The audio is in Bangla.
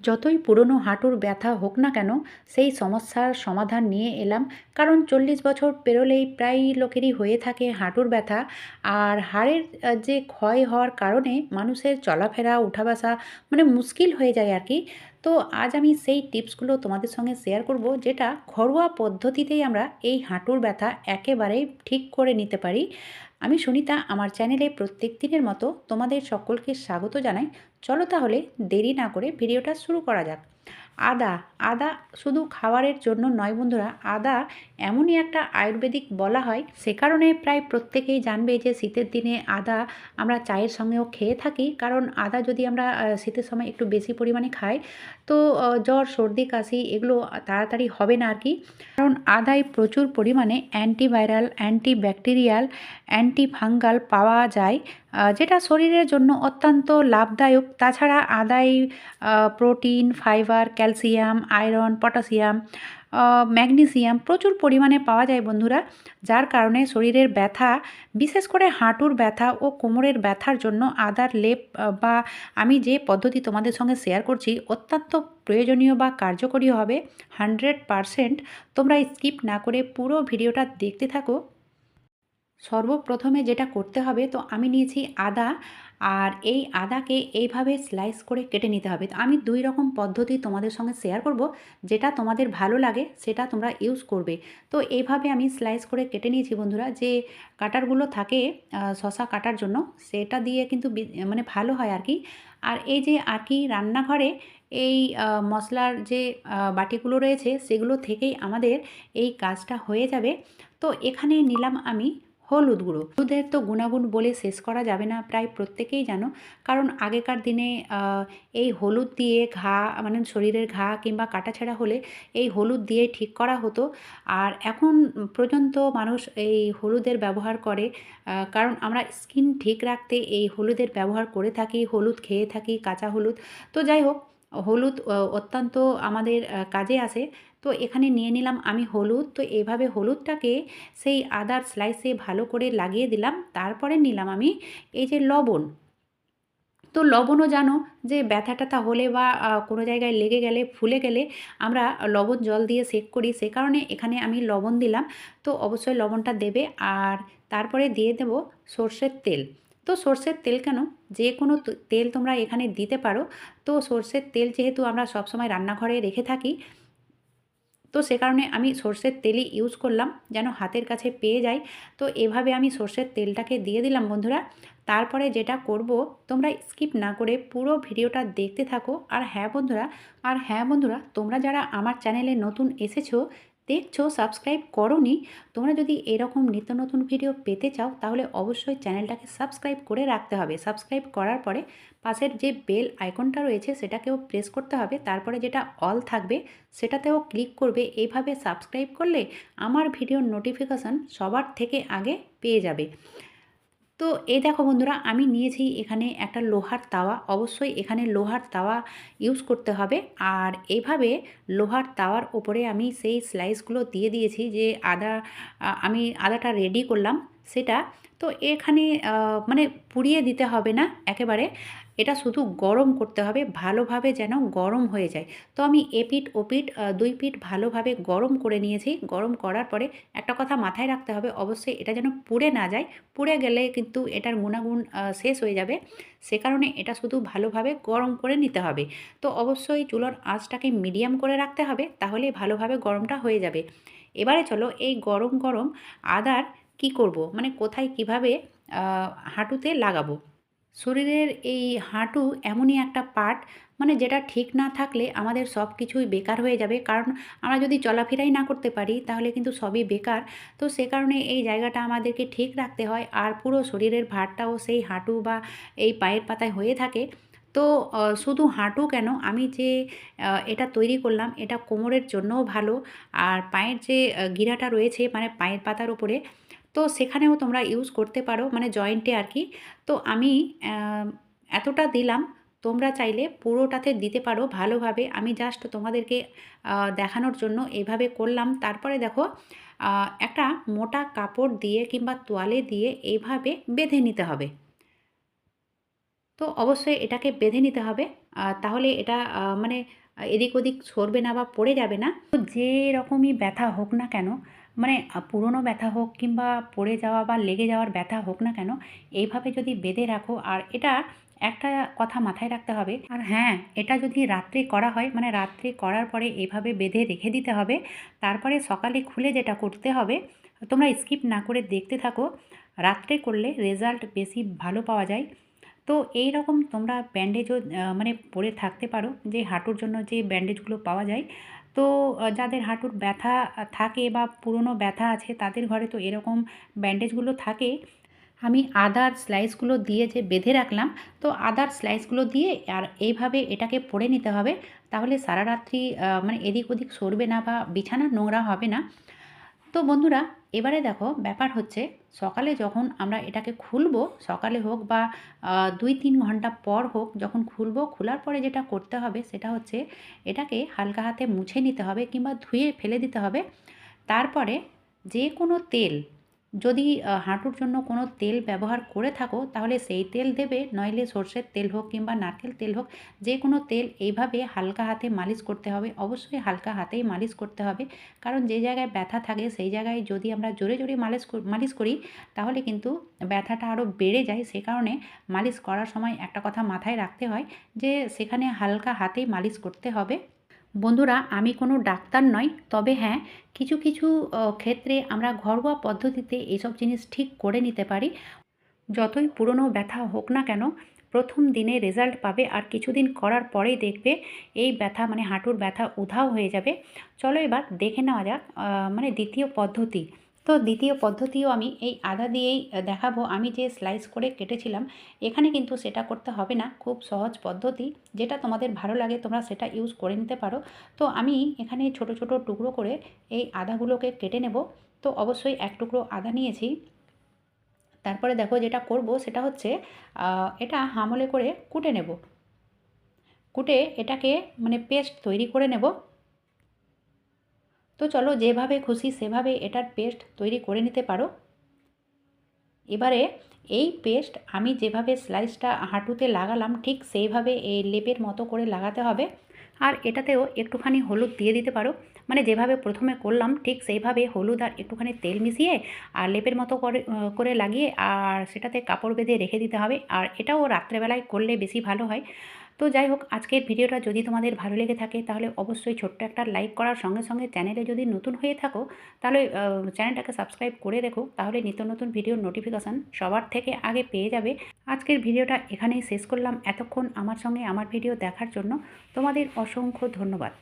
যতই পুরনো হাঁটুর ব্যথা হোক না কেন, সেই সমস্যার সমাধান নিয়ে এলাম। কারণ চল্লিশ বছর পেরোলেই প্রায় লোকেরই হয়ে থাকে হাঁটুর ব্যথা। আর হাড়ের যে ক্ষয় হওয়ার কারণে মানুষের চলাফেরা উঠা বসা মানে মুশকিল হয়ে যায় আর কি। তো আজ আমি সেই টিপসগুলো তোমাদের সঙ্গে শেয়ার করব, যেটা ঘরোয়া পদ্ধতিতেই আমরা এই হাঁটুর ব্যথা একেবারেই ঠিক করে নিতে পারি। আমি সুনিতা, আমার চ্যানেলে প্রত্যেক দিনের মতো তোমাদের সকলকে স্বাগত জানাই। চলো তাহলে দেরি না করে ভিডিওটা শুরু করা যাক। আদা আদা শুধু খাবারের জন্য নয় বন্ধুরা, আদা এমনই একটা আয়ুর্বেদিক বলা হয়। সে কারণে প্রায় প্রত্যেকেই জানবে যে শীতের দিনে আদা আমরা চায়ের সঙ্গেও খেয়ে থাকি। কারণ আদা যদি আমরা শীতের সময় একটু বেশি পরিমাণে খাই, তো জ্বর, সর্দি, কাশি এগুলো তাড়াতাড়ি হবে না আর কি কারণ আদায় প্রচুর পরিমাণে অ্যান্টিভাইরাল অ্যান্টিব্যাকটেরিয়াল অ্যান্টিফাঙ্গাল পাওয়া যায়। যেটা শরীরের জন্য অত্যন্ত লাভদায়ক। তাছাড়া আদায় protein, fibre, calcium, iron, potassium magnesium প্রচুর পরিমাণে পাওয়া যায় বন্ধুরা, যার কারণে শরীরের ব্যথা, বিশেষ করে হাঁটুর ব্যথা ও কোমরের ব্যথার জন্য আদার লেপ বা আমি যে পদ্ধতি তোমাদের সঙ্গে শেয়ার করছি অত্যন্ত প্রয়োজনীয় বা কার্যকরী হবে। হান্ড্রেড পারসেন্ট তোমরা স্কিপ না করে পুরো ভিডিওটা দেখতে থাকো। সর্বপ্রথমে যেটা করতে হবে, তো আমি নিয়েছি আদা আর এই আদাকে এইভাবে স্লাইস করে কেটে নিতে হবে। তো আমি দুই রকম পদ্ধতি তোমাদের সঙ্গে শেয়ার করব, যেটা তোমাদের ভালো লাগে সেটা তোমরা ইউজ করবে। তো এইভাবে আমি স্লাইস করে কেটে নিয়েছি বন্ধুরা, যে কাটারগুলো থাকে শশা কাটার জন্য, সেটা দিয়ে কিন্তু মানে ভালো হয় আর কি। আর এই যে আর কি রান্নাঘরে এই মশলার যে বাটিগুলো রয়েছে, সেগুলো থেকেই আমাদের এই কাজটা হয়ে যাবে। তো এখানে নিলাম আমি হলুদ গুঁড়ো। হলুদের তো গুণাগুণ বলে শেষ করা যাবে না প্রায় প্রত্যেকেই জানো। কারণ আগেকার দিনে এই হলুদ দিয়ে ঘা মানে শরীরের ঘা কিংবা কাটাছেঁড়া হলে এই হলুদ দিয়ে ঠিক করা হতো। আর এখন পর্যন্ত মানুষ এই হলুদের ব্যবহার করে কারণ আমরা স্কিন ঠিক রাখতে এই হলুদের ব্যবহার করে থাকি, হলুদ খেয়ে থাকি, কাঁচা হলুদ। তো যাই হোক, হলুদ অত্যন্ত আমাদের কাজে আসে। তো এখানে নিয়ে নিলাম আমি হলুদ। তো এভাবে হলুদটাকে সেই আদার স্লাইসে ভালো করে লাগিয়ে দিলাম। তারপরে নিলাম আমি এই যে লবণ। তো লবণও জানো যে ব্যথা ট্যাথা হলে বা কোনো জায়গায় লেগে গেলে, ফুলে গেলে আমরা লবণ জল দিয়ে সেক করি। সে কারণে এখানে আমি লবণ দিলাম। তো অবশ্যই লবণটা দেবে। আর তারপরে দিয়ে দেব সর্ষের তেল। তো সর্ষের তেল কেন? যে কোনো তেল তোমরা এখানে দিতে পারো। তো সর্ষের তেল যেহেতু আমরা সবসময় রান্নাঘরে রেখে থাকি তো সে কারণে আমি সর্ষের তেলই ইউজ করলাম, যেন হাতের কাছে পেয়ে যায়। তো এভাবে আমি সর্ষের তেলটাকে দিয়ে দিলাম বন্ধুরা। তারপরে যেটা করব, তোমরা স্কিপ না করে পুরো ভিডিওটা দেখতে থাকো। আর হ্যাঁ বন্ধুরা, আর হ্যাঁ বন্ধুরা, তোমরা যারা আমার চ্যানেলে নতুন এসেছ দেখছ সাবস্ক্রাইব করোনি, তোমরা যদি এরকম নিত্য নতুন ভিডিও পেতে চাও, তাহলে অবশ্যই চ্যানেলটাকে সাবস্ক্রাইব করে রাখতে হবে। সাবস্ক্রাইব করার পরে পাশের যে বেল আইকনটা রয়েছে, সেটাকেও প্রেস করতে হবে। তারপরে যেটা অল থাকবে, সেটাতেও ক্লিক করবে। এইভাবে সাবস্ক্রাইব করলে আমার ভিডিওর নোটিফিকেশান সবার থেকে আগে পেয়ে যাবে। তো এই দেখো বন্ধুরা, আমি নিয়েছি এখানে একটা লোহার তাওয়া। অবশ্যই এখানে লোহার তাওয়া ইউজ করতে হবে। আর এইভাবে লোহার তাওয়ার ওপরে আমি সেই স্লাইসগুলো দিয়ে দিয়েছি যে আদা আমি আদাটা রেডি করলাম। সেটা। তো এখানে মানে পুড়িয়ে দিতে হবে না একেবারে। এটা শুধু গরম করতে হবে ভালোভাবে যেন গরম হয়ে যায়। তো আমি এপিঠ ওপিঠ আ, দুই পিঠ ভালোভাবে গরম করে নিয়েছি। গরম করার পরে একটা কথা মাথায় রাখতে হবে অবশ্যই এটা যেন পুড়ে না যায়। পুড়ে গেলে কিন্তু এটার গুণাগুণ শেষ হয়ে যাবে। সে কারণে এটা শুধু ভালোভাবে গরম করে নিতে হবে। তো অবশ্যই চুলোর আঁচটাকে মিডিয়াম করে রাখতে হবে তাহলে ভালোভাবে গরমটা হয়ে যাবে। এবারে চলো এই গরম গরম আদার কি করব? মানে কোথায় কীভাবে হাঁটুতে লাগাবো? শরীরের এই হাঁটু এমনই একটা পার্ট মানে যেটা ঠিক না থাকলে আমাদের সব কিছুই বেকার হয়ে যাবে। কারণ আমরা যদি চলাফেরাই না করতে পারি, তাহলে কিন্তু সবই বেকার। তো সে কারণে এই জায়গাটা আমাদেরকে ঠিক রাখতে হয়। আর পুরো শরীরের ভারটাও সেই হাঁটু বা এই পায়ের পাতায় হয়ে থাকে। তো শুধু হাঁটু কেন? আমি যে এটা তৈরি করলাম, এটা কোমরের জন্যও ভালো। আর পায়ের যে গিরাটা রয়েছে মানে পায়ের পাতার উপরে তো সেখানেও তোমরা ইউজ করতে পারো মানে জয়েন্টে আর কি তো আমি এতটা দিলাম, তোমরা চাইলে পুরোটাতে দিতে পারো ভালোভাবে। আমি জাস্ট তোমাদেরকে দেখানোর জন্য এভাবে করলাম। তারপরে দেখো একটা মোটা কাপড় দিয়ে কিংবা তোয়ালে দিয়ে এইভাবে বেঁধে নিতে হবে। তো অবশ্যই এটাকে বেঁধে নিতে হবে। তাহলে এটা মানে এদিক ওদিক সরবে না বা পড়ে যাবে না। তো যে রকমই ব্যথা হোক না কেন মানে পুরনো ব্যথা হোক কিংবা পড়ে যাওয়া বা লেগে যাওয়ার ব্যথা হোক না কেন, এইভাবে যদি বেঁধে রাখো, আর এটা একটা কথা মাথায় রাখতে হবে, আর হ্যাঁ এটা যদি রাত্রে করা হয় মানে রাত্রে করার পরে এইভাবে বেঁধে রেখে দিতে হবে, তারপরে সকালে খুলে যেটা করতে হবে, তোমরা স্কিপ না করে দেখতে থাকো, রাত্রে করলে রেজাল্ট বেশি ভালো পাওয়া যায়। তো এই রকম তোমরা ব্যান্ডেজও মানে পরে থাকতে পারো যে হাঁটুর জন্য যে ব্যান্ডেজগুলো পাওয়া যায়। তো যাদের হাঁটুর ব্যথা থাকে বা পুরনো ব্যথা আছে তাদের ঘরে তো এরকম ব্যান্ডেজগুলো থাকে। আমি আদার স্লাইসগুলো দিয়ে যে বেঁধে রাখলাম, তো আদার স্লাইসগুলো দিয়ে আর এইভাবে এটাকে পড়ে নিতে হবে। তাহলে সারা রাত্রি মানে এদিক ওদিক সরবে না বা বিছানা নোংরা হবে না। তো বন্ধুরা, এবারে দেখো ব্যাপার হচ্ছে, সকালে যখন আমরা এটাকে খুলবো, সকালে হোক বা দুই তিন ঘণ্টা পর হোক যখন খুলবো, খোলার পরে যেটা করতে হবে সেটা হচ্ছে এটাকে হালকা হাতে মুছে নিতে হবে কিংবা ধুয়ে ফেলে দিতে হবে। তারপরে যে কোনো তেল যদি হাঁটুর জন্য কোনো তেল ব্যবহার করে থাকো, তাহলে সেই তেল দেবে। নইলে সর্ষের তেল হোক কিংবা নারকেল তেল হোক যে কোনো তেল এইভাবে হালকা হাতে মালিশ করতে হবে। অবশ্যই হালকা হাতেই মালিশ করতে হবে। কারণ যে জায়গায় ব্যথা থাকে, সেই জায়গায় যদি আমরা জোরে জোরে মালিশ মালিশ করি, তাহলে কিন্তু ব্যথাটা আরও বেড়ে যায়। সে কারণে মালিশ করার সময় একটা কথা মাথায় রাখতে হয় যে, সেখানে হালকা হাতেই মালিশ করতে হবে। বন্ধুরা, আমি কোনো ডাক্তার নই, তবে হ্যাঁ কিছু কিছু ক্ষেত্রে আমরা ঘরোয়া পদ্ধতিতে এইসব জিনিস ঠিক করে নিতে পারি। যতই পুরনো ব্যথা হোক না কেন, প্রথম দিনে রেজাল্ট পাবে আর কিছুদিন করার পরেই দেখবে এই ব্যথা মানে হাঁটুর ব্যথা উধাও হয়ে যাবে। চলো এবার দেখে নেওয়া যাক মানে দ্বিতীয় পদ্ধতি। তো দ্বিতীয় পদ্ধতিও আমি এই আদা দিয়েই দেখাবো। আমি যে স্লাইস করে কেটেছিলাম, এখানে কিন্তু সেটা করতে হবে না। খুব সহজ পদ্ধতি। যেটা তোমাদের ভালো লাগে, তোমরা সেটা ইউজ করে নিতে পারো। তো আমি এখানে ছোট ছোট টুকরো করে এই আদাগুলোকে কেটে নেব। তো অবশ্যই এক টুকরো আদা নিয়েছি। তারপরে দেখো যেটা করব, সেটা হচ্ছে এটা হামলে করে কুটে নেব। কুটে এটাকে মানে পেস্ট তৈরি করে নেব। তো চলো যেভাবে খুশি সেভাবে এটার পেস্ট তৈরি করে নিতে পারো। এবারে এই পেস্ট আমি যেভাবে স্লাইসটা হাঁটুতে লাগালাম, ঠিক সেইভাবে এই লেপের মতো করে লাগাতে হবে। আর এটাতেও একটুখানি হলুদ দিয়ে দিতে পারো। মানে যেভাবে প্রথমে করলাম, ঠিক সেইভাবে হলুদ আর একটুখানি তেল মিশিয়ে আর লেপের মতো করে করে লাগিয়ে আর সেটাতে কাপড় বেঁধে রেখে দিতে হবে। আর এটাও রাত্রেবেলায় করলে বেশি ভালো হয়। তো যাই হোক, আজকের ভিডিওটা যদি তোমাদের ভালো লেগে থাকে, তাহলে অবশ্যই ছোট্ট একটা লাইক করার সঙ্গে সঙ্গে চ্যানেলে যদি নতুন হয়ে থাকো, তাহলে চ্যানেলটাকে সাবস্ক্রাইব করে রেখো, তাহলে নিত্য নতুন ভিডিওর নোটিফিকেশান সবার থেকে আগে পেয়ে যাবে। আজকের ভিডিওটা এখানেই শেষ করলাম। এতক্ষণ আমার সঙ্গে আমার ভিডিও দেখার জন্য তোমাদের অসংখ্য ধন্যবাদ।